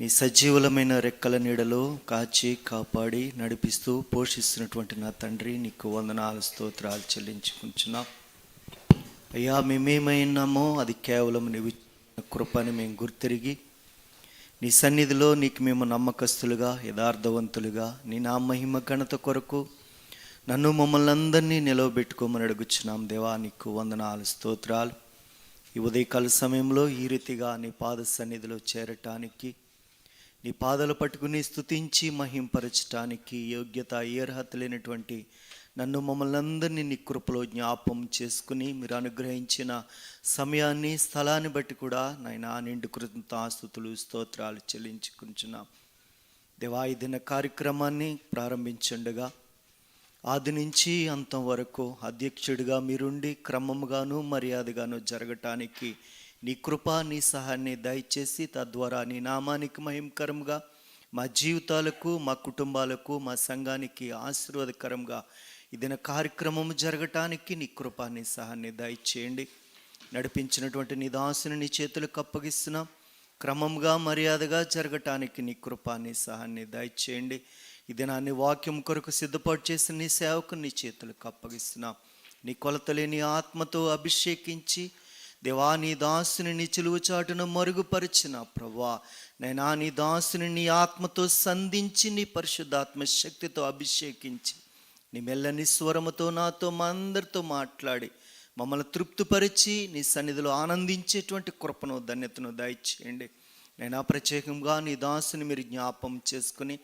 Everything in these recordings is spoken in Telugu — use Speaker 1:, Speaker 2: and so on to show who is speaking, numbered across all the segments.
Speaker 1: నీ సజీవులమైన రెక్కల నీడలో కాచి కాపాడి నడిపిస్తూ పోషిస్తున్నటువంటి నా తండ్రి నీకు వందనాల స్తోత్రాలు చెల్లించుకుంటున్నాం. అయ్యా మేమేమైనామో అది కేవలం నీవు కృపని మేము గుర్తిరిగి నీ సన్నిధిలో నీకు మేము నమ్మకస్తులుగా యథార్థవంతులుగా నీ నా మహిమ ఘనత కొరకు నన్ను మమ్మల్ని అందరినీ నిలవబెట్టుకోమని అడుగుచున్నాం. దేవా నీకు వందనాలు స్తోత్రాలు. ఈ ఉదయకాల సమయంలో ఈ రీతిగా నీ పాద సన్నిధిలో చేరటానికి నీ పాదలు పట్టుకుని స్థుతించి మహింపరచటానికి యోగ్యత ఏ అర్హత లేనటువంటి నన్ను మమ్మల్ని అందరినీ నీ కృపలో జ్ఞాపం చేసుకుని మీరు అనుగ్రహించిన సమయాన్ని స్థలాన్ని బట్టి కూడా నాయన నిండు కృతజ్ఞతాస్తుతులు స్తోత్రాలు చెల్లించుకుంటున్నాం. దేవా ఈ దిన కార్యక్రమాన్ని ప్రారంభించుండగా ఆది నుంచి అంతం వరకు అధ్యక్షుడిగా మీరుండి క్రమముగాను మర్యాదగాను జరగటానికి నీ కృప నీ సహాన్ని దయచేసి తద్వారా నీ నామానికి మహిమకరంగా మా జీవితాలకు మా కుటుంబాలకు మా సంఘానికి ఆశీర్వాదకరంగా ఇదిన కార్యక్రమం జరగటానికి నీ కృప నీ దయచేయండి. నడిపించినటువంటి నీ దాసుని నీ చేతులకు అప్పగిస్తున్నాం. క్రమంగా మర్యాదగా జరగటానికి నీ కృప నీ దయచేయండి. ఇది నా నీ వాక్యం కొరకు సిద్ధపాటు చేసిన నీ సేవకు నీ చేతులకు అప్పగిస్తున్నాం. నీ కొలతలేని ఆత్మతో అభిషేకించి దేవా నీ దాసుని నీ చిలువ చాటున మరుగుపరిచిన ప్రభా నైనా నీ దాసుని నీ ఆత్మతో సంధించి నీ పరిశుద్ధాత్మ శక్తితో అభిషేకించి నీ మెల్లని స్వరముతో నాతో మా అందరితో మాట్లాడి మమ్మల్ని తృప్తిపరిచి నీ సన్నిధిలో ఆనందించేటువంటి కృపను ధన్యతను దయచేయండి. నేను ప్రత్యేకంగా నీ దాసుని మీరు జ్ఞాపం చేసుకుని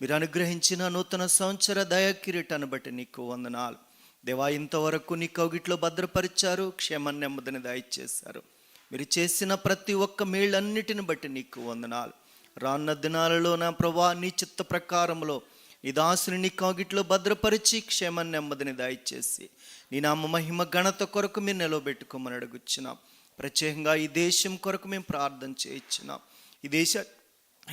Speaker 1: మీరు అనుగ్రహించిన నూతన సంవత్సర దయ కిరీటాన్ని బట్టి నీకు వందనాలు. దేవా ఇంతవరకు నీ కౌగిట్లో భద్రపరిచారు క్షేమాన్ని నెమ్మదిని దయచేశారు మీరు చేసిన ప్రతి ఒక్క మేళ్ళన్నిటిని బట్టి నీకు వందనాలు. రాన్న దినాలలో నా ప్రభా నీ చిత్త ప్రకారంలో నీ దాసుని నీ కాగిట్లో భద్రపరిచి క్షేమాన్ని నెమ్మదిని దయచేసి నీ నామ మహిమ ఘనత కొరకు మీరు నిలవబెట్టుకోమని అడుగుచున్నాం. ప్రత్యేకంగా ఈ దేశం కొరకు మేము ప్రార్థన చేయించున్నాం. ఈ దేశ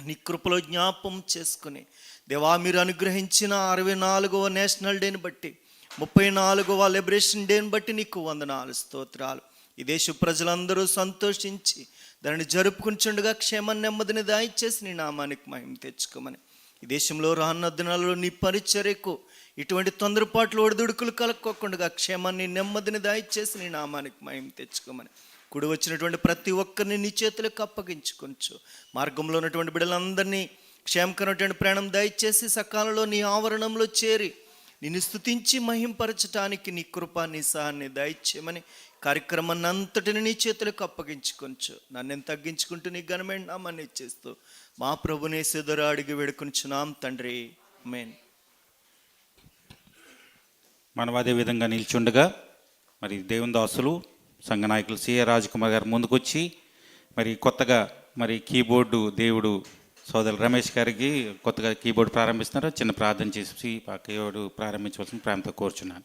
Speaker 1: నీ కృపలో జ్ఞాపం చేసుకుని దేవా మీరు అనుగ్రహించిన అరవై నాలుగవ నేషనల్ డేని బట్టి ముప్పై నాలుగవ లిబరేషన్ డేని బట్టి నీకు వందనాలు స్తోత్రాలు. ఈ దేశ ప్రజలందరూ సంతోషించి దానిని జరుపుకుంటుండగా క్షేమ నెమ్మదిని దాయిచ్చేసి నీ నామానికి మహిమ తెచ్చుకోమని. ఈ దేశంలో రానున్న దినాలలో నీ పరిచర్యకు ఇటువంటి తొందరపాట్లు ఒడిదుడుకులు కలక్కోకుండా క్షేమాన్ని నెమ్మదిని దాయిచ్చేసి నీ నామానికి మహిమ తెచ్చుకోమని. కుడి వచ్చినటువంటి ప్రతి ఒక్కరిని నీ చేతులకు అప్పగించుకొంచు మార్గంలో ఉన్నటువంటి బిడ్డలందరినీ క్షేమకరమైనటువంటి ప్రాణం దయచేసి సకాలంలో నీ ఆవరణంలో చేరి నిన్ను స్తుతించి మహింపరచటానికి నీ కృప నీ సహాన్ని దయచేయమని కార్యక్రమాన్ని అంతటిని నీ చేతులకు అప్పగించుకొంచు. నన్ను తగ్గించుకుంటూ నీ ఘనమైన నామాన్ని ఇచ్చేస్తూ మా ప్రభునే సిద్ధరు అడిగి వేడుకొంచున్నాం తండ్రి. మేన్
Speaker 2: మనం అదే విధంగా నిల్చుండగా మరి దేవుని దాసులు సంఘ నాయకులు సిఏ రాజకుమార్ గారు ముందుకొచ్చి మరి కొత్తగా మరి కీబోర్డు దేవుడు సోదరు రమేష్ గారికి కొత్తగా కీబోర్డ్ ప్రారంభిస్తున్నారు. చిన్న ప్రార్థన చేసి ఆ కీబోర్డు ప్రారంభించవలసిన ప్రేమతో కోరుచున్నాను.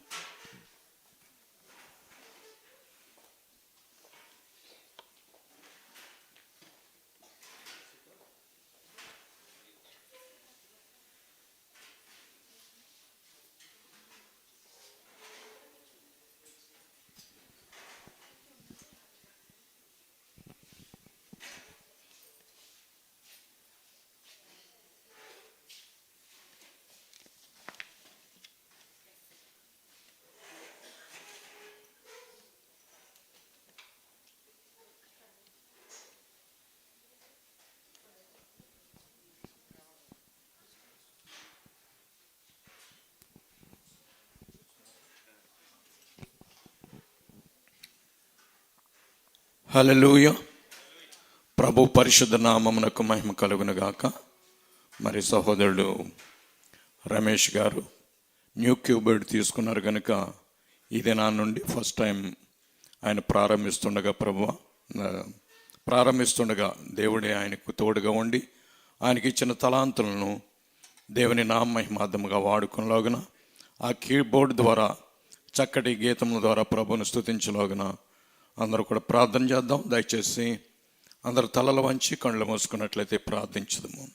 Speaker 3: హలలుయ ప్రభు పరిశుద్ధ నామమునకు మహిమ కలుగును గాక మరి సహోదరుడు రమేష్ గారు న్యూ క్యూబర్డ్ తీసుకున్నారు కనుక ఇది నా నుండి ఫస్ట్ టైం ఆయన ప్రారంభిస్తుండగా ప్రభు ప్రారంభిస్తుండగా దేవుడే ఆయనకు తోడుగా ఉండి ఆయనకి ఇచ్చిన తలాంతులను దేవుని నామహిమార్థముగా వాడుకునేలాగున ఆ కీబోర్డ్ ద్వారా చక్కటి గీతముల ద్వారా ప్రభుని స్తుతించలాగున అందరూ కూడా ప్రార్థన చేద్దాం. దయచేసి అందరు తలలు వంచి కళ్ళు మూసుకున్నట్లయితే ప్రార్థించదము.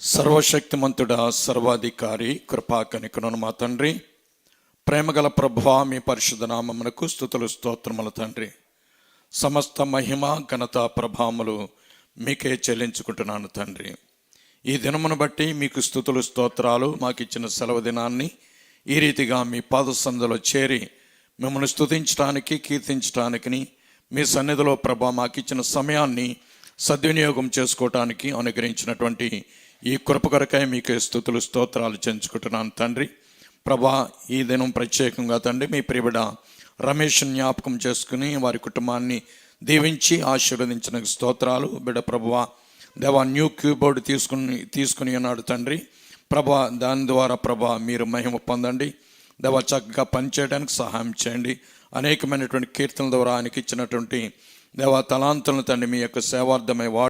Speaker 3: సర్వశక్తిమంతుడా సర్వాధికారి కృపాకనికను మా తండ్రి. ప్రేమగల ప్రభా మీ పరిశుద్ధ నామమునకు స్థుతులు స్తోత్రముల తండ్రి. సమస్త మహిమ ఘనత ప్రభావములు మీకే చెల్లించుకుంటున్నాను తండ్రి. ఈ దినమును బట్టి మీకు స్థుతులు స్తోత్రాలు మాకు ఇచ్చిన సెలవు దినాన్ని ఈ రీతిగా మీ పాద సందులో చేరి మిమ్మల్ని స్థుతించడానికి కీర్తించడానికి మీ సన్నిధిలో ప్రభా మాకు ఇచ్చిన సమయాన్ని సద్వినియోగం చేసుకోవటానికి అనుగ్రహించినటువంటి ఈ కృప కొరకై మీకు స్థుతులు స్తోత్రాలు చెంచుకుంటున్నాను తండ్రి. ప్రభా ఈ దినం ప్రత్యేకంగా తండ్రి మీ ప్రియుడ రమేష్ జ్ఞాపకం చేసుకుని వారి కుటుంబాన్ని దీవించి ఆశీర్వదించిన స్తోత్రాలు. బిడ ప్రభువ దేవా న్యూ క్యూబోర్డ్ తీసుకుని తీసుకుని ఉన్నాడు తండ్రి. ప్రభా దాని ద్వారా ప్రభా మీరు మహిమ పొందండి. దేవా చక్కగా పనిచేయడానికి సహాయం చేయండి. అనేకమైనటువంటి కీర్తనల ద్వారా ఆయనకి ఇచ్చినటువంటి దేవా తలాంతులను తండ్రి మీ యొక్క సేవార్థమై వాడు